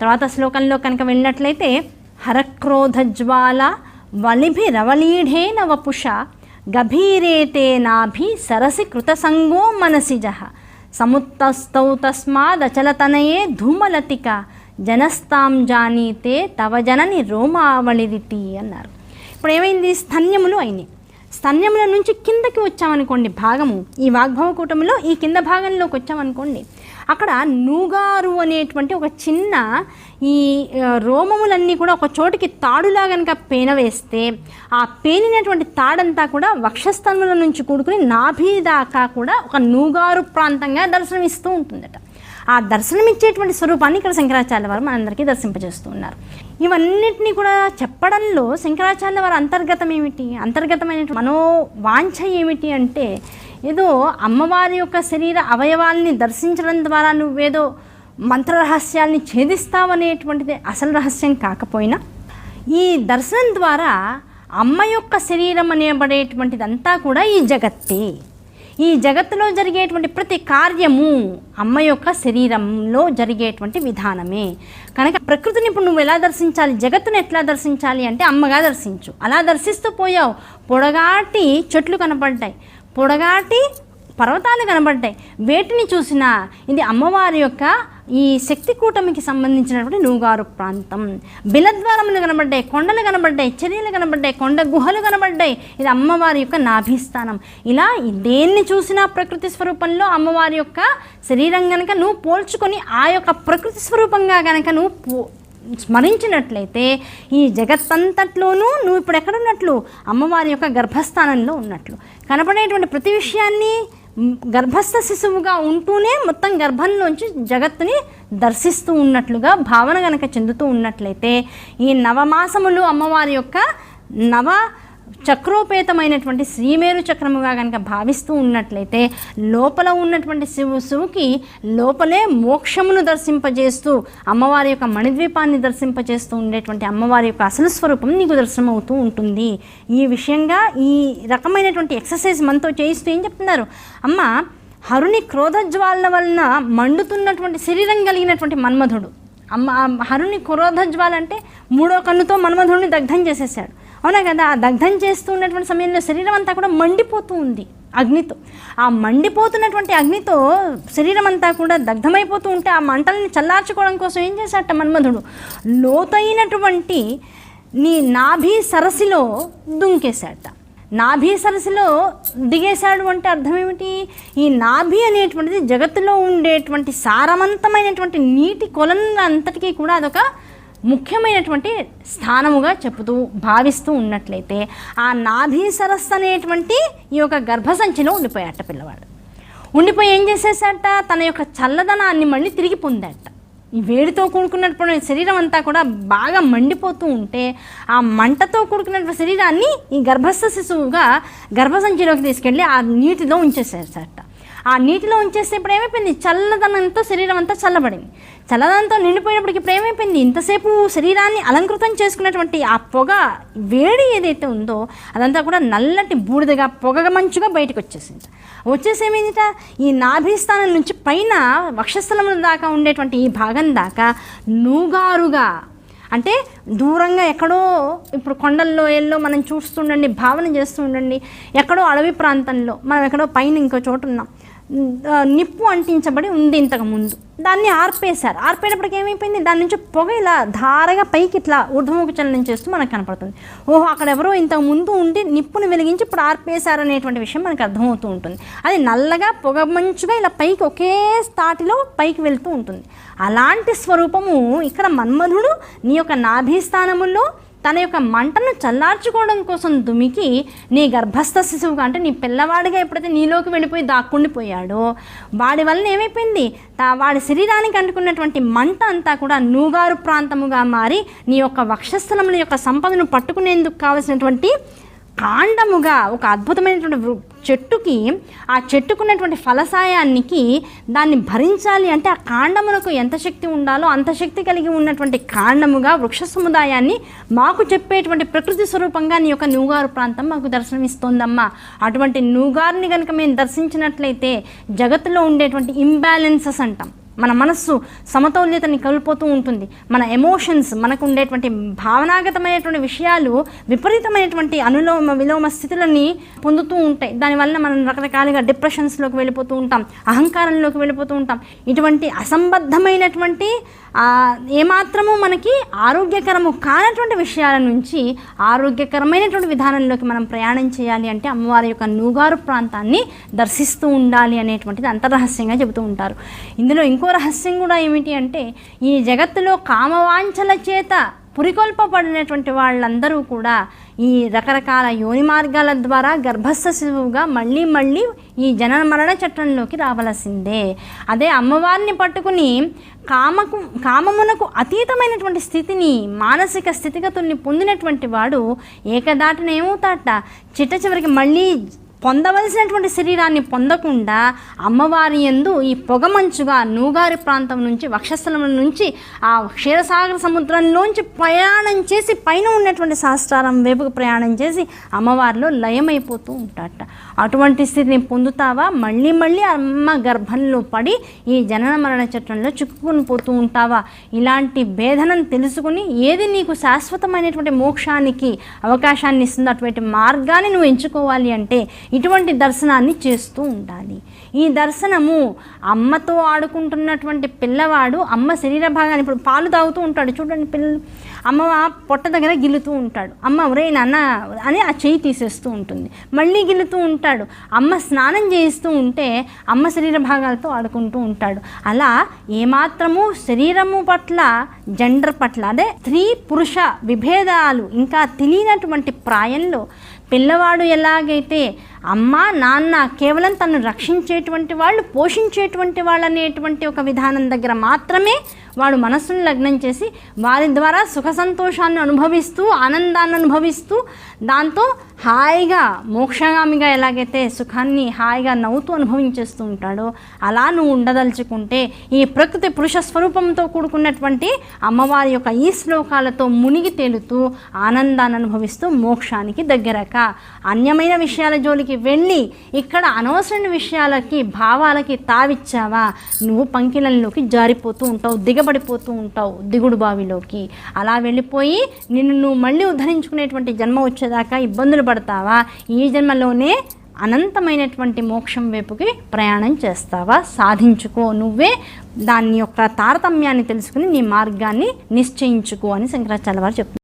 తర్వాత శ్లోకంలో కనుక వెళ్ళినట్లయితే హరక్రోధజ్వాల వలిభిరవలీఢేన వపుష గభీరేతే నాభి సరసి కృతసంగో మనసిజ సముత్తస్తౌ తస్మాదచలతనయే ధూమలతిక జనస్తాం జానీతే తవ జనని రోమావళిరితి అన్నారు. ఇప్పుడు ఏమైంది? స్థన్యములు అయినాయి. స్థన్యముల నుంచి కిందకి వచ్చామనుకోండి భాగము. ఈ వాగ్భవ కూటమిలో ఈ కింద భాగంలోకి వచ్చామనుకోండి అక్కడ నూగారు అనేటువంటి ఒక చిన్న ఈ రోమములన్నీ కూడా ఒక చోటికి తాడులా కనుక పేన వేస్తే ఆ పేనినటువంటి తాడంతా కూడా వక్షస్థలముల నుంచి కూడుకుని నాభి దాకా కూడా ఒక నూగారు ప్రాంతంగా దర్శనమిస్తూ ఉంటుందట. ఆ దర్శనమిచ్చేటువంటి స్వరూపాన్ని ఇక్కడ శంకరాచార్య వారు మనందరికీ దర్శింపజేస్తూ ఉన్నారు. ఇవన్నిటినీ కూడా చెప్పడంలో శంకరాచార్య వారి అంతర్గతం ఏమిటి అంతర్గతమైన మనో వాంఛ ఏమిటి అంటే ఏదో అమ్మవారి యొక్క శరీర అవయవాల్ని దర్శించడం ద్వారా నువ్వేదో మంత్ర రహస్యాల్ని ఛేదిస్తావనేటువంటిది అసలు రహస్యం కాకపోయినా ఈ దర్శనం ద్వారా అమ్మ యొక్క శరీరం అనేబడేటువంటిదంతా కూడా ఈ జగత్తే. ఈ జగత్తులో జరిగేటువంటి ప్రతి కార్యము అమ్మ యొక్క శరీరంలో జరిగేటువంటి విధానమే. కనుక ప్రకృతిని ఇప్పుడు నువ్వు ఎలా దర్శించాలి? జగత్తును ఎట్లా దర్శించాలి అంటే అమ్మగా దర్శించు. అలా దర్శిస్తూ పోయావు పొడగాటి చెట్లు కనపడ్డాయి. పొడగాటి పర్వతాలు కనబడ్డాయి. వేటిని చూసినా ఇది అమ్మవారి యొక్క ఈ శక్తి కూటమికి సంబంధించినటువంటి నూగారు ప్రాంతం. బిలద్వారములు కనబడ్డాయి కొండలు కనబడ్డాయి చర్యలు కనబడ్డాయి కొండ గుహలు కనబడ్డాయి. ఇది అమ్మవారి యొక్క నాభిస్థానం. ఇలా దేన్ని చూసినా ప్రకృతి స్వరూపంలో అమ్మవారి యొక్క శరీరం కనుక నువ్వు పోల్చుకొని ఆ యొక్క ప్రకృతి స్వరూపంగా కనుక నువ్వు పో- స్మరించినట్లయితే ఈ జగత్తంతట్లోనూ నువ్వు ఇప్పుడు ఎక్కడ ఉన్నట్లు అమ్మవారి యొక్క గర్భస్థానంలో ఉన్నట్లు. కనపడేటువంటి ప్రతి విషయాన్ని గర్భస్థ శిశువుగా ఉంటూనే మొత్తం గర్భంలోంచి జగత్తుని దర్శిస్తూ ఉన్నట్లుగా భావన గనక చెందుతూ ఉన్నట్లయితే ఈ నవమాసములు అమ్మవారి యొక్క నవ చక్రోపేతమైనటువంటి శ్రీమేరు చక్రముగా కనుక భావిస్తూ ఉన్నట్లయితే లోపల ఉన్నటువంటి శివు శివుకి లోపలే మోక్షమును దర్శింపజేస్తూ అమ్మవారి యొక్క మణిద్వీపాన్ని దర్శింపజేస్తూ ఉండేటువంటి అమ్మవారి యొక్క అసలు స్వరూపం నీకు దర్శనం అవుతూ ఉంటుంది. ఈ విషయంగా ఈ రకమైనటువంటి ఎక్సర్సైజ్ మనతో చేయిస్తూ ఏం చెప్తున్నారు? అమ్మ హరుని క్రోధజ్వాల వలన మండుతున్నటువంటి శరీరం కలిగినటువంటి మన్మధుడు. అమ్మ హరుని క్రోధజ్వాల అంటే మూడో కన్నుతో మన్మధుడిని దగ్ధం చేసేసాడు. అవునా కదా? ఆ దగ్ధం చేస్తూ ఉన్నటువంటి సమయంలో శరీరం అంతా కూడా మండిపోతూ ఉంది అగ్నితో. ఆ మండిపోతున్నటువంటి అగ్నితో శరీరం అంతా కూడా దగ్ధమైపోతూ ఉంటే ఆ మంటల్ని చల్లార్చుకోవడం కోసం ఏం చేశాట మన్మధుడు? లోతైనటువంటి నీ నాభి సరస్సులో దుంకేశాట నాభి సరస్సులో దిగేశాడు అంటే అర్థం ఏమిటి ఈ నాభి అనేటువంటిది జగత్తులో ఉండేటువంటి సారవంతమైనటువంటి నీటి కొలనంతటికీ కూడా అదొక ముఖ్యమైనటువంటి స్థానముగా చెబుతూ భావిస్తూ ఉన్నట్లయితే ఆ నాభీ సరస్సు అనేటువంటి ఈ యొక్క గర్భసంచిలో ఉండిపోయాట పిల్లవాడు. ఉండిపోయి ఏం చేసేసాట? తన యొక్క చల్లదనాన్ని మళ్ళీ తిరిగి పొందాట. ఈ వేడితో కూడుకున్నటువంటి శరీరం అంతా కూడా బాగా మండిపోతూ ఉంటే ఆ మంటతో కూడుకున్నటువంటి శరీరాన్ని ఈ గర్భస్థ శిశువుగా గర్భసంచిలోకి తీసుకెళ్ళి ఆ నీటిలో ఉంచేసేసాట. ఆ నీటిలో ఉంచేస్తే ఇప్పుడు ఏమైపోయింది చల్లదనంతో శరీరం అంతా చల్లబడింది. చల్లదనంతో నిండిపోయినప్పటికి ఇప్పుడు ఏమైపోయింది ఇంతసేపు శరీరాన్ని అలంకృతం చేసుకున్నటువంటి ఆ పొగ వేడి ఏదైతే ఉందో అదంతా కూడా నల్లటి బూడిదగా పొగ మంచుగా బయటకు వచ్చేసింది. వచ్చేసి ఏమైందిట? ఈ నాభిస్థానం నుంచి పైన వక్షస్థలం దాకా ఉండేటువంటి ఈ భాగం దాకా నూగారుగా అంటే దూరంగా ఎక్కడో ఇప్పుడు కొండల్లో ఎల్లో మనం చూస్తుండండి భావన చేస్తూ ఉండండి ఎక్కడో అడవి ప్రాంతంలో మనం ఎక్కడో పైన ఇంకో చోటు ఉన్నాం. నిప్పు అంటించబడి ఉంది ఇంతకు ముందు దాన్ని ఆర్పేశారు. ఆర్పేటప్పటికి ఏమైపోయింది? దాని నుంచి పొగ ఇలా ధారగా పైకి ఇట్లా ఊర్ధముఖ చలనం చేస్తూ మనకు కనపడుతుంది. ఓహో అక్కడ ఎవరో ఇంతకు ముందు ఉండి నిప్పును వెలిగించి ఇప్పుడు ఆర్పేశారు అనేటువంటి విషయం మనకు అర్థమవుతూ ఉంటుంది. అది నల్లగా పొగ మంచుగా ఇలా పైకి ఒకే స్థాటిలో పైకి వెళ్తూ ఉంటుంది. అలాంటి స్వరూపము ఇక్కడ మన్మధుడు నీ యొక్క నాభీస్థానములో తన యొక్క మంటను చల్లార్చుకోవడం కోసం దుమికి నీ గర్భస్థ శిశువుగా అంటే నీ పిల్లవాడిగా ఎప్పుడైతే నీలోకి వెళ్ళిపోయి దాక్కుండిపోయాడో వాడి వలన ఏమైపోయింది? తా వాడి శరీరానికి అంటుకున్నటువంటి మంట అంతా కూడా నూగారు ప్రాంతముగా మారి నీ యొక్క వక్షస్థలముల యొక్క సంపదను పట్టుకునేందుకు కావలసినటువంటి కాండముగా ఒక అద్భుతమైనటువంటి వృ- చెట్టుకి ఆ చెట్టుకున్నటువంటి ఫలసాయానికి దాన్ని భరించాలి అంటే ఆ కాండమునకు ఎంత శక్తి ఉండాలో అంత శక్తి కలిగి ఉన్నటువంటి కాండముగా వృక్ష సముదాయాన్ని మాకు చెప్పేటువంటి ప్రకృతి స్వరూపంగా నీ యొక్క నూగారు ప్రాంతం మాకు దర్శనమిస్తోందమ్మా. అటువంటి నూగారుని కనుక మేము దర్శించినట్లయితే జగత్తులో ఉండేటువంటి ఇంబ్యాలెన్సెస్ అంటాం. మన మనస్సు సమతౌల్యతని కోల్పోతూ ఉంటుంది. మన ఎమోషన్స్ మనకు ఉండేటువంటి భావనాగతమైనటువంటి విషయాలు విపరీతమైనటువంటి అనులోమ విలోమ స్థితులని పొందుతూ ఉంటాయి. దానివల్ల మనం రకరకాలుగా డిప్రెషన్స్లోకి వెళ్ళిపోతూ ఉంటాం అహంకారంలోకి వెళ్ళిపోతూ ఉంటాం. ఇటువంటి అసంబద్ధమైనటువంటి ఏమాత్రము మనకి ఆరోగ్యకరము కానటువంటి విషయాల నుంచి ఆరోగ్యకరమైనటువంటి విధానంలోకి మనం ప్రయాణం చేయాలి అంటే అమ్మవారి యొక్క నూగారు ప్రాంతాన్ని దర్శిస్తూ ఉండాలి అనేటువంటిది అంతర్రహస్యంగా చెబుతూ ఉంటారు. ఇందులో ఇంకో రహస్యం కూడా ఏమిటి అంటే ఈ జగత్తులో కామవాంఛల చేత పురికొల్పబడినటువంటి వాళ్ళందరూ కూడా ఈ రకరకాల యోని మార్గాల ద్వారా గర్భస్థ శిశువుగా మళ్ళీ మళ్ళీ ఈ జనన మరణ చట్టంలోకి రావలసిందే. అదే అమ్మవారిని పట్టుకుని కామకు కామమునకు అతీతమైనటువంటి స్థితిని మానసిక స్థితిగతుల్ని పొందినటువంటి వాడు ఏకదాటన ఏమవుతాట చిట్ట చివరికి మళ్ళీ పొందవలసినటువంటి శరీరాన్ని పొందకుండా అమ్మవారి యందు ఈ పొగమంచుగా నూగారి ప్రాంతం నుంచి వక్షస్థలం నుంచి ఆ క్షీరసాగర సముద్రంలోంచి ప్రయాణం చేసి పైన ఉన్నటువంటి శాస్త్రారం వైపుకు ప్రయాణం చేసి అమ్మవారిలో లయమైపోతూ ఉంటాట అటువంటి స్థితిని పొందుతావా? మళ్ళీ మళ్ళీ అమ్మ గర్భంలో పడి ఈ జనన మరణ చట్టంలో చిక్కుకుని పోతూ ఉంటావా? ఇలాంటి భేదనం తెలుసుకుని ఏది నీకు శాశ్వతమైనటువంటి మోక్షానికి అవకాశాన్ని ఇస్తుంది అటువంటి మార్గాన్ని నువ్వు ఎంచుకోవాలి అంటే ఇటువంటి దర్శనాన్ని చేస్తూ ఉండాలి. ఈ దర్శనము అమ్మతో ఆడుకుంటున్నటువంటి పిల్లవాడు అమ్మ శరీర భాగాన్ని ఇప్పుడు పాలు తాగుతూ ఉంటాడు. చూడండి పిల్లలు అమ్మ పొట్ట దగ్గర గిల్లుతూ ఉంటాడు. అమ్మ ఒరే నాన్న అని ఆ చెయ్యి తీసేస్తూ ఉంటుంది. మళ్ళీ గిల్లుతూ ఉంటాడు. అమ్మ స్నానం చేయిస్తూ ఉంటే అమ్మ శరీర భాగాలతో ఆడుకుంటూ ఉంటాడు. అలా ఏమాత్రము శరీరము పట్ల జెండర్ పట్ల అదే స్త్రీ పురుష విభేదాలు ఇంకా తెలియనటువంటి ప్రాయంలో పిల్లవాడు ఎలాగైతే అమ్మ నాన్న కేవలం తను రక్షించేటువంటి వాళ్ళు పోషించేటువంటి వాళ్ళు అనేటువంటి ఒక విధానం దగ్గర మాత్రమే వాడు మనస్సును లగ్నం చేసి వారి ద్వారా సుఖ సంతోషాన్ని అనుభవిస్తూ ఆనందాన్ని అనుభవిస్తూ దాంతో హాయిగా మోక్షగామిగా ఎలాగైతే సుఖాన్ని హాయిగా నవ్వుతూ అనుభవించేస్తూ ఉంటాడో అలా నువ్వు ఉండదలుచుకుంటే ఈ ప్రకృతి పురుష స్వరూపంతో కూడుకున్నటువంటి అమ్మవారి యొక్క ఈ శ్లోకాలతో మునిగి తేలుతూ ఆనందాన్ని అనుభవిస్తూ మోక్షానికి దగ్గరక. అన్యమైన విషయాల జోలికి వెళ్ళి ఇక్కడ అనవసరమైన విషయాలకి భావాలకి తావిచ్చావా? నువ్వు పంకిలల్లోకి జారిపోతూ ఉంటావు దిగబడిపోతూ ఉంటావు దిగుడు బావిలోకి. అలా వెళ్ళిపోయి నిన్ను నువ్వు మళ్ళీ ఉద్ధరించుకునేటువంటి జన్మ వచ్చేదాకా ఇబ్బందులు పడతావా ఈ జన్మలోనే అనంతమైనటువంటి మోక్షం వైపుకి ప్రయాణం చేస్తావా? సాధించుకో. నువ్వే దాని యొక్క తారతమ్యాన్ని తెలుసుకుని నీ మార్గాన్ని నిశ్చయించుకో అని శంకరాచార్య వారు చెప్తున్నారు